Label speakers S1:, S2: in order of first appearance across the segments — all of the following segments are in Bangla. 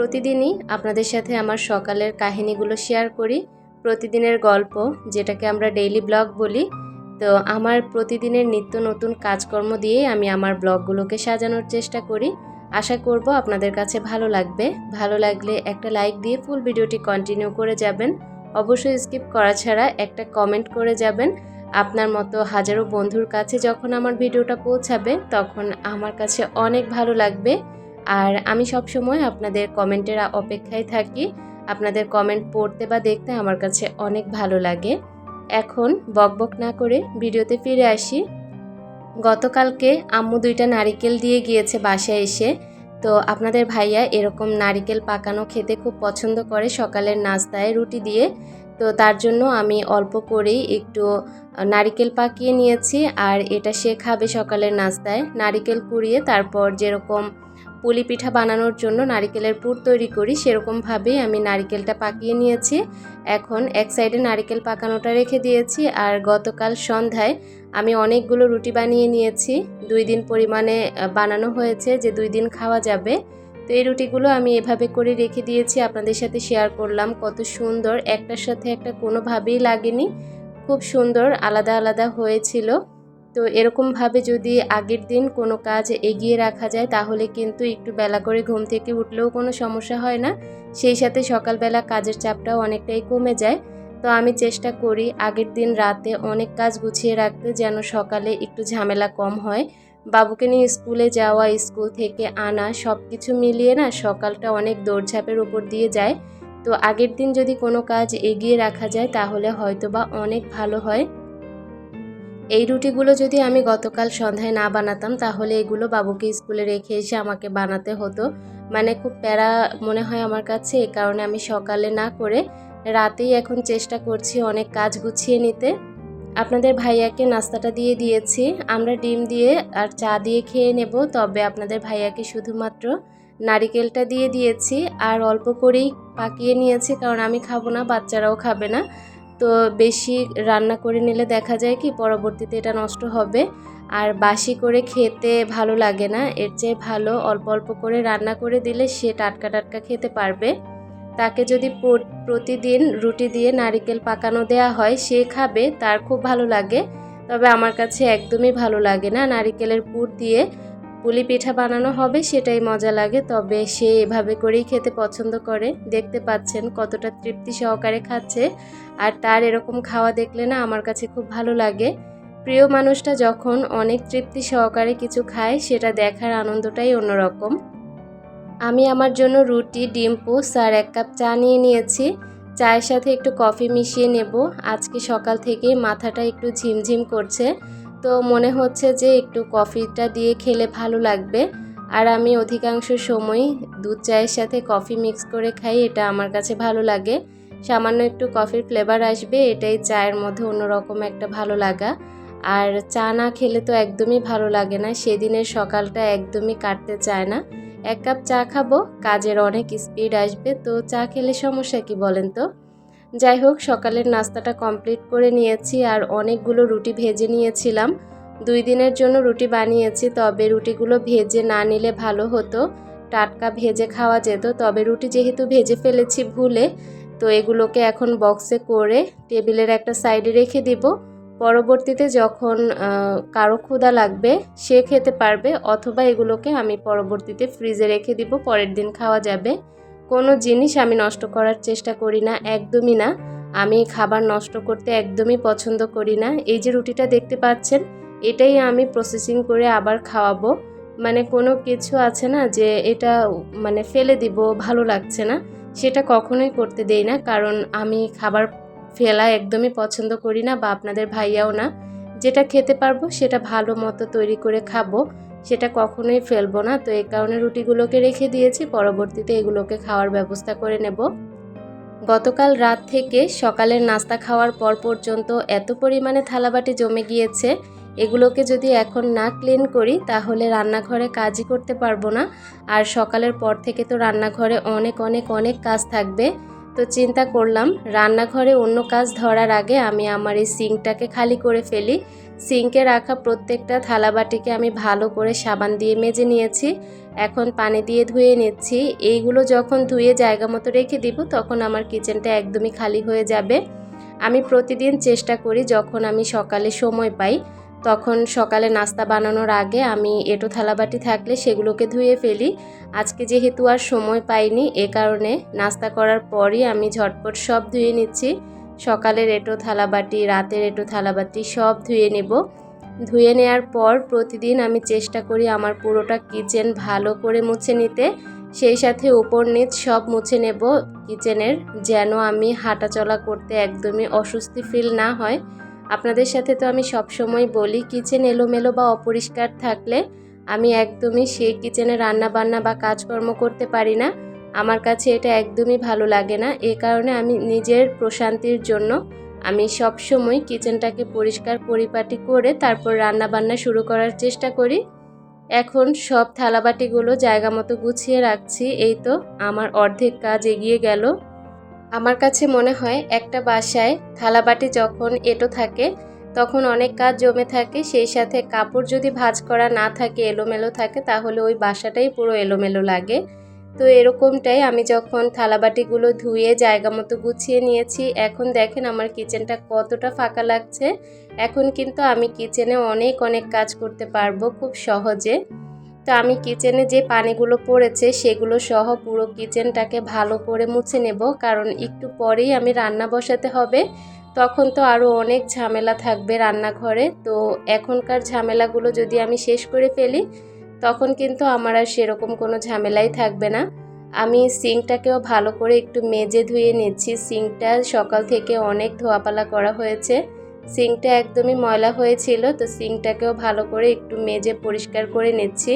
S1: প্রতিদিনই আপনাদের সাথে আমার সকালের কাহিনীগুলো শেয়ার করি। প্রতিদিনের গল্প, যেটাকে আমরা ডেইলি ব্লগ বলি। তো আমার প্রতিদিনের নিত্য নতুন কাজকর্ম দিয়ে আমি আমার ব্লগগুলোকে সাজানোর চেষ্টা করি। আশা করব আপনাদের কাছে ভালো লাগবে। ভালো লাগলে একটা লাইক দিয়ে ফুল ভিডিওটি কন্টিনিউ করে যাবেন। অবশ্যই স্কিপ করা ছাড়া একটা কমেন্ট করে যাবেন। আপনার মতো হাজারো বন্ধুর কাছে যখন আমার ভিডিওটা পৌঁছাবে, তখন আমার কাছে অনেক ভালো লাগবে। আর আমি সব সময় আপনাদের কমেন্টের অপেক্ষায় থাকি। আপনাদের কমেন্ট পড়তে বা দেখতে আমার কাছে অনেক ভালো লাগে। এখন বকবক না করে ভিডিওতে ফিরে আসি। গতকালকে আম্মু দুইটা নারিকেল দিয়ে গিয়েছে বাসায় এসে। তো আপনাদের ভাইয়া এরকম নারিকেল পাকানো খেতে খুব পছন্দ করে সকালের নাস্তায় রুটি দিয়ে। তো তার জন্য আমি অল্প করেই একটু নারিকেল পাকিয়ে নিয়েছি। আর এটা সে খাবে সকালের নাস্তায়। নারিকেল কুড়িয়ে তারপর যেরকম পুলি পিঠা বানানোর জন্য নারিকেলের পুর তৈরি করি, সেরকমভাবেই আমি নারিকেলটা পাকিয়ে নিয়েছি। এখন এক সাইডে নারিকেল পাকানোটা রেখে দিয়েছি আর গতকাল সন্ধ্যায় আমি অনেকগুলো রুটি বানিয়ে নিয়েছি। দুই দিন পরিমাণে বানানো হয়েছে যে দুই দিন খাওয়া যাবে। তো এই রুটিগুলো আমি এভাবে করে রেখে দিয়েছি, আপনাদের সাথে শেয়ার করলাম। কত সুন্দর, একটার সাথে একটা কোনোভাবেই লাগেনি। খুব সুন্দর, আলাদা আলাদা হয়েছিল। তো এরকমভাবে যদি আগের দিন কোনো কাজ এগিয়ে রাখা যায়, তাহলে কিন্তু একটু বেলা করে ঘুম থেকে উঠলেও কোনো সমস্যা হয় না। সেই সাথে সকালবেলা কাজের চাপটাও অনেকটাই কমে যায়। তো আমি চেষ্টা করি আগের দিন রাতে অনেক কাজ গুছিয়ে রাখতে যেন সকালে একটু ঝামেলা কম হয়। বাবুকে নিয়ে স্কুলে যাওয়া, স্কুল থেকে আনা সব কিছু মিলিয়ে না সকালটা অনেক দৌড়ঝাঁপের উপর দিয়ে যায়। তো আগের দিন যদি কোনো কাজ এগিয়ে রাখা যায়, তাহলে হয়তো বা অনেক ভালো হয়। এই রুটিগুলো যদি আমি গতকাল সন্ধ্যায় না বানাতাম, তাহলে এগুলো বাবুকে স্কুলে রেখে এসে আমাকে বানাতে হতো। মানে খুব প্যারা মনে হয় আমার কাছে, এ কারণে আমি সকালে না করে রাতেই এখন চেষ্টা করছি অনেক কাজ গুছিয়ে নিতে। আপনাদের ভাইয়াকে নাস্তাটা দিয়ে দিয়েছি। আমরা ডিম দিয়ে আর চা দিয়ে খেয়ে নেব, তবে আপনাদের ভাইয়াকে শুধুমাত্র নারিকেলটা দিয়ে দিয়েছি। আর অল্প করেই পাকিয়ে নিয়েছি, কারণ আমি খাব না, বাচ্চারাও খাবে না। তো বেশি রান্না করে নিলে দেখা যায় কি পরবর্তীতে এটা নষ্ট হবে। আর বাসি করে খেতে ভালো লাগে না। এর চেয়ে ভালো অল্প অল্প করে রান্না করে দিলে সে টাটকা টাটকা খেতে পারবে। তাকে যদি প্রতিদিন রুটি দিয়ে নারিকেল পাকানো দেয়া হয়, সে খাবে, তার খুব ভালো লাগে। তবে আমার কাছে একদমই ভালো লাগে না। নারিকেলের পুর দিয়ে পুলি পিঠা বানানো হবে, সেটাই মজা লাগে। তবে সে এভাবে করেই খেতে পছন্দ করে। দেখতে পাচ্ছেন কতটা তৃপ্তি সহকারে খাচ্ছে। আর তার এরকম খাওয়া দেখলে না আমার কাছে খুব ভালো লাগে। প্রিয় মানুষটা যখন অনেক তৃপ্তি সহকারে কিছু খায়, সেটা দেখার আনন্দটাই অন্যরকম। আমি আমার জন্য রুটি, ডিম পোস্ট আর এক কাপ চা নিয়ে নিয়েছি। চায়ের সাথে একটু কফি মিশিয়ে নেব। আজকে সকাল থেকে মাথাটা একটু ঝিমঝিম করছে। তো মনে হচ্ছে যে একটু কফিটা দিয়ে খেলে ভালো লাগবে। আর আমি অধিকাংশ সময় দুধ চায়ের সাথে কফি মিক্স করে খাই, এটা আমার কাছে ভালো লাগে। সামান্য একটু কফির ফ্লেভার আসবে, এটাই চায়ের মধ্যে অন্যরকম একটা ভালো লাগা। আর চা না খেলে তো একদমই ভালো লাগে না, সেদিনের সকালটা একদমই কাটতে চায় না। এক কাপ চা খাব, কাজের অনেক স্পিড আসবে, তো চা খেলে সমস্যা কি বলেন তো? যাই হোক, সকালের নাস্তাটা কমপ্লিট করে নিয়েছি আর অনেকগুলো রুটি ভেজে নিয়েছিলাম। দুই দিনের জন্য রুটি বানিয়েছি, তবে রুটিগুলো ভেজে না নিলে ভালো হতো। টাটকা ভেজে খাওয়া যেত, তবে রুটি যেহেতু ভেজে ফেলেছি ভুলে, তো এগুলোকে এখন বক্সে করে টেবিলের একটা সাইডে রেখে দিব। পরবর্তীতে যখন কারও ক্ষুদা লাগবে, সে খেতে পারবে, অথবা এগুলোকে আমি পরবর্তীতে ফ্রিজে রেখে দিব, পরের দিন খাওয়া যাবে। কোনো জিনিস আমি নষ্ট করার চেষ্টা করি না, একদমই না। আমি খাবার নষ্ট করতে একদমই পছন্দ করি না। এই যে রুটিটা দেখতে পাচ্ছেন, এটাই আমি প্রসেসিং করে আবার খাওয়াবো। মানে কোনো কিছু আছে না যে এটা মানে ফেলে দিব, ভালো লাগছে না, সেটা কখনোই করতে দেই না। কারণ আমি খাবার ফেলা একদমই পছন্দ করি না বা আপনাদের ভাইয়াও না। যেটা খেতে পারব সেটা ভালো মতো তৈরি করে খাব। সেটা কখনোই ফেলব না। তো এই কারণে রুটিগুলোকে রেখে দিয়েছি। পরবর্তীতে এগুলোকে খাওয়ার ব্যবস্থা করে নেব। গতকাল রাত থেকে সকালের নাস্তা খাওয়ার পর পর্যন্ত এত পরিমাণে থালাবাটি জমে গিয়েছে। এগুলোকে যদি এখন না ক্লিন করি, তাহলে রান্নাঘরে কাজই করতে পারব না। আর সকালের পর থেকে তো রান্নাঘরে অনেক অনেক অনেক কাজ থাকবে। তো চিন্তা করলাম, রান্নাঘরে অন্য কাজ ধরার আগে আমি আমার এই সিঙ্কটাকে খালি করে ফেলি। সিঙ্কে রাখা প্রত্যেকটা থালাবাটিকে আমি ভালো করে সাবান দিয়ে মেজে নিয়েছি। এখন পানি দিয়ে ধুয়ে নিচ্ছি। এইগুলো যখন ধুয়ে জায়গা মতো রেখে দিব, তখন আমার কিচেনটা একদমই খালি হয়ে যাবে। আমি প্রতিদিন চেষ্টা করি যখন আমি সকালে সময় পাই। তখন সকালে নাস্তা বানানোর আগে আমি এটো থালাবাটি থাকলে সেগুলোকে ধুয়ে ফেলি। আজকে যেহেতু আর সময় পাইনি, এ কারণে নাস্তা করার পরই আমি ঝটপট সব ধুয়ে নিচ্ছি। সকালের এটো থালাবাটি, রাতের এটো থালাবাটি সব ধুয়ে নেব। ধুয়ে নেওয়ার পর প্রতিদিন আমি চেষ্টা করি আমার পুরোটা কিচেন ভালো করে মুছে নিতে। সেই সাথে উপর নিচ সব মুছে নেব। কিচেনের যেন আমি হাঁটাচলা করতে একদমই অস্বস্তি ফিল না হয়। আপনাদের সাথে তো আমি সবসময় বলি, কিচেন এলোমেলো বা অপরিষ্কার থাকলে আমি একদমই সেই কিচেনে রান্না বান্না বা কাজকর্ম করতে পারি না। আমার কাছে এটা একদমই ভালো লাগে না। এ কারণে আমি নিজের প্রশান্তির জন্য আমি সবসময় কিচেনটাকে পরিষ্কার পরিপাটি করে তারপর রান্না বান্না শুরু করার চেষ্টা করি। এখন সব থালাবাটিগুলো জায়গা মতো গুছিয়ে রাখছি। এই তো আমার অর্ধেক কাজ এগিয়ে গেল। আমার কাছে মনে হয় একটা বাসায় থালাবাটি যখন এটো থাকে, তখন অনেক কাজ জমে থাকে, সেই সাথে কাপড় যদি ভাঁজ করা না থাকে, এলোমেলো থাকে, তাহলে ওই বাসাটাই পুরো এলোমেলো লাগে। তো এরকমটাই আমি যখন থালাবাটিগুলো ধুয়ে জায়গা মতো গুছিয়ে নিয়েছি, এখন দেখেন আমার কিচেনটা কতটা ফাঁকা লাগছে। এখন কিন্তু আমি কিচেনে অনেক অনেক কাজ করতে পারব খুব সহজে। তো আমি কিচেনে যে পানিগুলো পড়েছে সেগুলো সহ পুরো কিচেনটাকে ভালো করে মুছে নেব, কারণ একটু পরেই আমি রান্না বসাতে হবে। তখন তো আরও অনেক ঝামেলা থাকবে রান্নাঘরে। তো এখনকার ঝামেলাগুলো যদি আমি শেষ করে ফেলি, তখন কিন্তু আমার আর সেরকম কোনো ঝামেলাই থাকবে না। আমি সিঙ্কটাকেও ভালো করে একটু মেজে ধুয়ে নিচ্ছি। সিঙ্কটা সকাল থেকে অনেক ধোয়াপালা করা হয়েছে। সিঙ্কটা একদমই ময়লা হয়েছিল, তো সিঙ্কটাকেও ভালো করে একটু মেজে পরিষ্কার করে নিচ্ছি।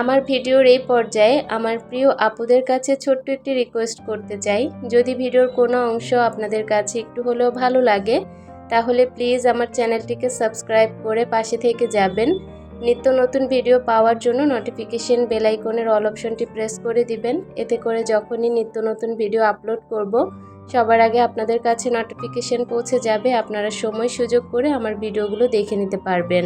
S1: আমার ভিডিওর এই পর্যায়ে আমার প্রিয় আপুদের কাছে ছোট্ট একটি রিকোয়েস্ট করতে চাই। যদি ভিডিওর কোনো অংশ আপনাদের কাছে একটু হলেও ভালো লাগে, তাহলে প্লিজ আমার চ্যানেলটিকে সাবস্ক্রাইব করে পাশে থেকে যাবেন। নিত্য নতুন ভিডিও পাওয়ার জন্য নোটিফিকেশন বেল আইকনের অল অপশনটি প্রেস করে দিবেন। এতে করে যখনই নিত্য নতুন ভিডিও আপলোড করব সবার আগে আপনাদের কাছে নোটিফিকেশন পৌঁছে যাবে, আপনারা সময় সুযোগ করে আমার ভিডিওগুলো দেখে নিতে পারবেন।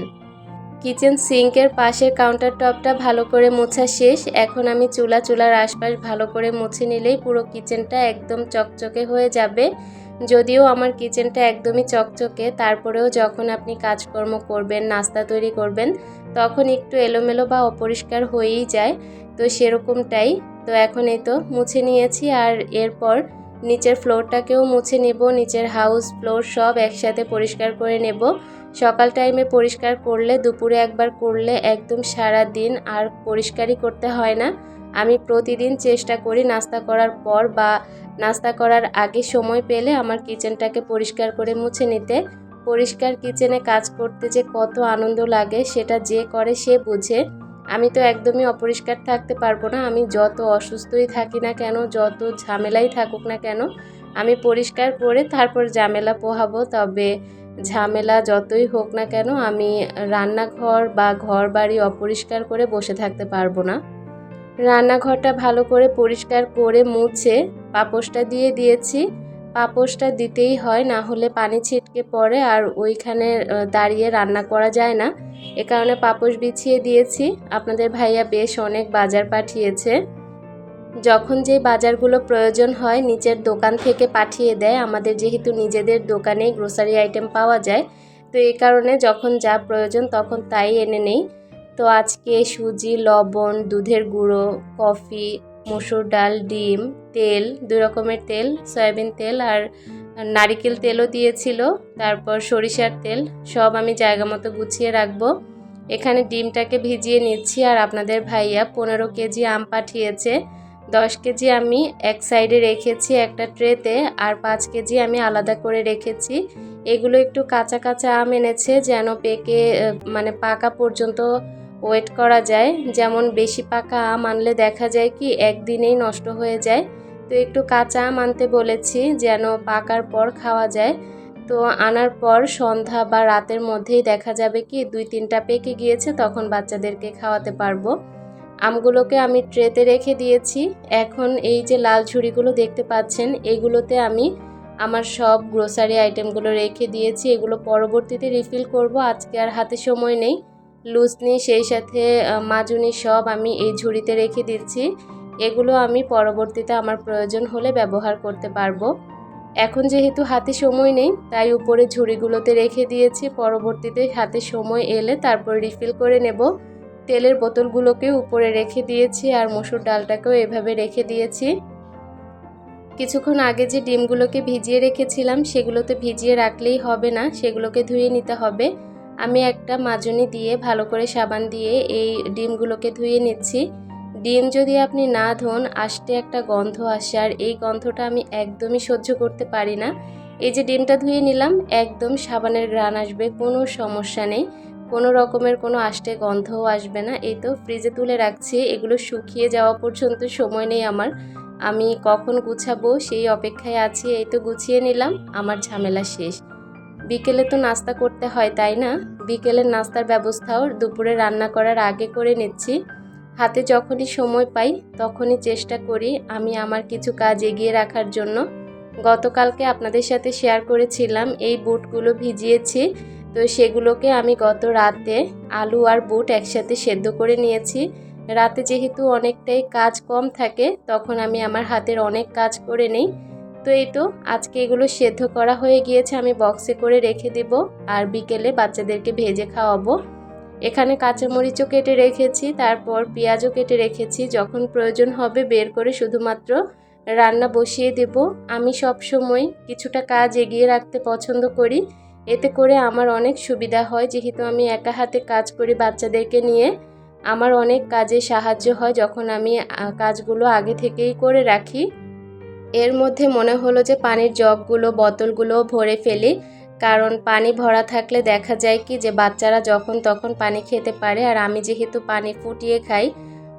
S1: কিচেন সিঙ্কের পাশের কাউন্টার টপটা ভালো করে মোছা শেষ। এখন আমি চুলা চুলার আশপাশ ভালো করে মুছে নিলেই পুরো কিচেনটা একদম চকচকে হয়ে যাবে। যদিও আমার কিচেনটা একদমই চকচকে, তারপরেও যখন আপনি কাজকর্ম করবেন, নাস্তা তৈরি করবেন, তখন একটু এলোমেলো বা অপরিষ্কার হয়েই যায়। তো সেরকমটাই। তো এখন এই তো মুছে নিয়েছি আর এরপর নিচের ফ্লোরটাকেও মুছে নেব, নিচের হাউস, ফ্লোর সব একসাথে পরিষ্কার করে নেব। সকাল টাইমে পরিষ্কার করলে, দুপুরে একবার করলে একদম সারা দিন আর পরিষ্কারই করতে হয় না। আমি প্রতিদিন চেষ্টা করি নাস্তা করার পর বা নাস্তা করার আগে সময় পেলে আমার কিচেনটাকে পরিষ্কার করে মুছে নিতে। পরিষ্কার কিচেনে কাজ করতে যে কত আনন্দ লাগে, সেটা যে করে সে বুঝে। আমি তো একদমই অপরিষ্কার থাকতে পারব না। আমি যত অসুস্থই থাকি না কেন, যত ঝামেলাই থাকুক না কেন, আমি পরিষ্কার করে তারপর ঝামেলা পোহাবো। তবে ঝামেলা যতই হোক না কেন, আমি রান্নাঘর বা ঘর বাড়ি অপরিষ্কার করে বসে থাকতে পারব না। রান্নাঘরটা ভালো করে পরিষ্কার করে মুছে পাপোশটা দিয়ে দিয়েছি। পাপোশটা দিতেই হয়, না হলে পানি ছিটকে পড়ে আর ওইখানে দাঁড়িয়ে রান্না করা যায় না। এ কারণে পাপোশ বিছিয়ে দিয়েছি। আপনাদের ভাইয়া বেশ অনেক বাজার পাঠিয়েছে। যখন যে বাজারগুলো প্রয়োজন হয়, নিচের দোকান থেকে পাঠিয়ে দেয়। আমাদের যেহেতু নিজেদের দোকানেই গ্রোসারি আইটেম পাওয়া যায়, তো এই কারণে যখন যা প্রয়োজন তখন তাই এনে নেই। তো আজকে সুজি, লবণ, দুধের গুঁড়ো, কফি, মসুর ডাল, ডিম তেল, দুই রকমের তেল, সয়াবিন তেল আর নারিকেল তেলও দিয়েছিল। তারপর সরিষার তেল, সব আমি জায়গা মতো গুছিয়ে রাখব। এখানে ডিমটাকে ভিজিয়ে নিচ্ছি আর আপনাদের ভাইয়া পনেরো কেজি আম পাঠিয়েছে। দশ কেজি আমি এক সাইডে রেখেছি একটা ট্রেতে আর পাঁচ কেজি আমি আলাদা করে রেখেছি। এগুলো একটু কাঁচা কাঁচা আম এনেছে যেন পেকে মানে পাকা পর্যন্ত ওয়েট করা যায়। যেমন বেশি পাকা আম আনলে দেখা যায় কি একদিনেই নষ্ট হয়ে যায়। তো একটু কাঁচা আম আনতে বলেছি যেন পাকার পর খাওয়া যায়। তো আনার পর সন্ধ্যা বা রাতের মধ্যেই দেখা যাবে কি দুই তিনটা পেকে গিয়েছে, তখন বাচ্চাদেরকে খাওয়াতে পারব। আমগুলোকে আমি ট্রেতে রেখে দিয়েছি। এখন এই যে লাল ঝুড়িগুলো দেখতে পাচ্ছেন, এগুলোতে আমি আমার সব গ্রোসারি আইটেমগুলো রেখে দিয়েছি। এগুলো পরবর্তীতে রিফিল করব, আজকে আর হাতে সময় নেই। লুজনি সেই সাথে মাজুনি সব আমি এই ঝুড়িতে রেখে দিচ্ছি এগুলো আমি পরবর্তীতে আমার প্রয়োজন হলে ব্যবহার করতে পারব। এখন যেহেতু হাতে সময় নেই, তাই উপরে ঝুড়িগুলোতে রেখে দিয়েছি। পরবর্তীতে হাতে সময় এলে তারপর রিফিল করে নেব। তেলের বোতলগুলোকে উপরে রেখে দিয়েছি আর মসুর ডালটাকেও এভাবে রেখে দিয়েছি। কিছুক্ষণ আগে যে ডিমগুলোকে ভিজিয়ে রেখেছিলাম, সেগুলোতে ভিজিয়ে রাখলেই হবে না, সেগুলোকে ধুয়ে নিতে হবে। আমি একটা মাজনি দিয়ে ভালো করে সাবান দিয়ে এই ডিমগুলোকে ধুয়ে নিচ্ছি। ডিম যদি আপনি না ধোন আসতে একটা গন্ধ আসে আর এই গন্ধটা আমি একদমই সহ্য করতে পারি না। এই যে ডিমটা ধুয়ে নিলাম, একদম সাবানের গ্রান আসবে, কোনো সমস্যা নেই। কোনো রকমের কোনো আষ্টে গন্ধও আসবে না। এই তো ফ্রিজে তুলে রাখছি, এগুলো শুকিয়ে যাওয়া পর্যন্ত সময় নেই আমার। আমি কখন গুছাবো সেই অপেক্ষায় আছি, এই তো গুছিয়ে নিলাম, আমার ঝামেলা শেষ। বিকেলে তো নাস্তা করতে হয়, তাই না? বিকেলের নাস্তার ব্যবস্থাও দুপুরে রান্না করার আগে করে নিচ্ছি। হাতে যখনই সময় পাই, তখনই চেষ্টা করি আমি আমার কিছু কাজ এগিয়ে রাখার জন্য। গতকালকে আপনাদের সাথে শেয়ার করেছিলাম, এই বুটগুলো ভিজিয়েছি। তো সেগুলোকে আমি গত রাতে আলু আর বুট একসাথে সেদ্ধ করে নিয়েছি। রাতে যেহেতু অনেকটাই কাজ কম থাকে, তখন আমি আমার হাতের অনেক কাজ করে নেই। তো এই তো, আজকে এগুলো সেদ্ধ করা হয়ে গিয়েছে, আমি বক্সে করে রেখে দেব আর বিকেলে বাচ্চাদেরকে ভেজে খাওয়াবো। এখানে কাঁচামরিচও কেটে রেখেছি, তারপর পেঁয়াজও কেটে রেখেছি। যখন প্রয়োজন হবে বের করে শুধুমাত্র রান্না বসিয়ে দেব। আমি সব সময় কিছুটা কাজ এগিয়ে রাখতে পছন্দ করি। এতে করে আমার অনেক সুবিধা হয়। যেহেতু আমি একা হাতে কাজ করি বাচ্চাদেরকে নিয়ে, আমার অনেক কাজে সাহায্য হয় যখন আমি কাজগুলো আগে থেকেই করে রাখি। এর মধ্যে মনে হলো যে পানির জগগুলো বোতলগুলো ভরে ফেলি। কারণ পানি ভরা থাকলে দেখা যায় কি যে বাচ্চারা যখন তখন পানি খেতে পারে। আর আমি যেহেতু পানি ফুটিয়ে খাই,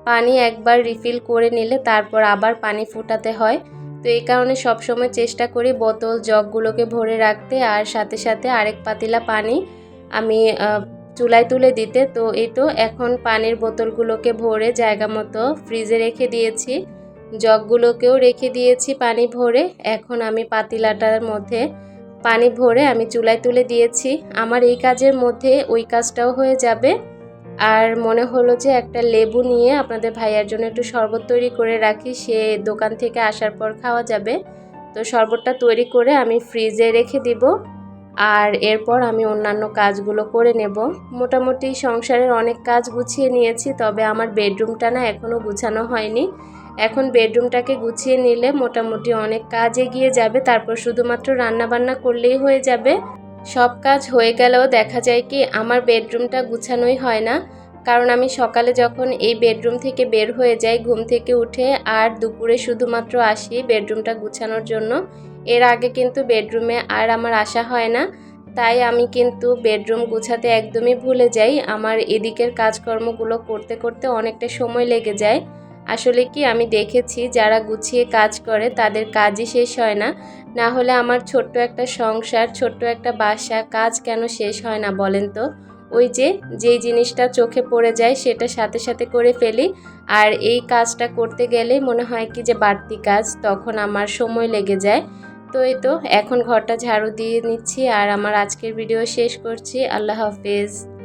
S1: পানি একবার রিফিল করে নিলে তারপর আবার পানি ফুটাতে হয়। তো এই কারণে সবসময় চেষ্টা করি বোতল, জগগুলোকে ভরে রাখতে। আর সাথে সাথে আরেক পাতিলা পানি আমি চুলায় তুলে দিতে। তো এই তো এখন পানির বোতলগুলোকে ভরে জায়গা মতো ফ্রিজে রেখে দিয়েছি। জগগুলোকেও রেখে দিয়েছি পানি ভরে। এখন আমি পাতিলাটার মধ্যে পানি ভরে আমি চুলায় তুলে দিয়েছি। আমার এই কাজের মধ্যে ওই কাজটাও হয়ে যাবে। আর মনে হলো যে একটা লেবু নিয়ে আপনাদের ভাইয়ার জন্য একটু শরবত তৈরি করে রাখি, সে দোকান থেকে আসার পর খাওয়া যাবে। তো শরবতটা তৈরি করে আমি ফ্রিজে রেখে দিব। আর এরপর আমি অন্যান্য কাজগুলো করে নেব। মোটামুটি সংসারের অনেক কাজ গুছিয়ে নিয়েছি, তবে আমার বেডরুমটা না এখনও গুছানো হয়নি। এখন বেডরুমটাকে গুছিয়ে নিলে মোটামুটি অনেক কাজ এগিয়ে যাবে, তারপর শুধুমাত্র রান্না বান্না করলেই হয়ে যাবে। সব কাজ হয়ে গেলেও দেখা যায় কি, আমার বেডরুমটা গুছানোই হয় না। কারণ আমি সকালে যখন এই বেডরুম থেকে বের হয়ে যাই, ঘুম থেকে উঠে আর দুপুরে শুধুমাত্র আসি বেডরুমটা গুছানোর জন্য। এর আগে কিন্তু বেডরুমে আর আমার আসা হয় না। তাই আমি কিন্তু বেডরুম গুছাতে একদমই ভুলে যাই। আমার এদিকের কাজকর্মগুলো করতে করতে অনেকটা সময় লেগে যায়। আসলে কি আমি দেখেছি, যারা গুছিয়ে কাজ করে তাদের কাজই শেষ হয় না। না হলে আমার ছোট্ট একটা সংসার, ছোট্ট একটা বাসা, কাজ কেন শেষ হয় না বলেন তো? ওই যে, যেই জিনিসটা চোখে পড়ে যায় সেটা সাথে সাথে করে ফেলি। আর এই কাজটা করতে গেলে মনে হয় কি যে বাড়তি কাজ, তখন আমার সময় লেগে যায়। তো এই তো, এখন ঘরটা ঝাড়ু দিয়ে নিচ্ছি আর আমার আজকের ভিডিও শেষ করছি। আল্লাহ হাফেজ।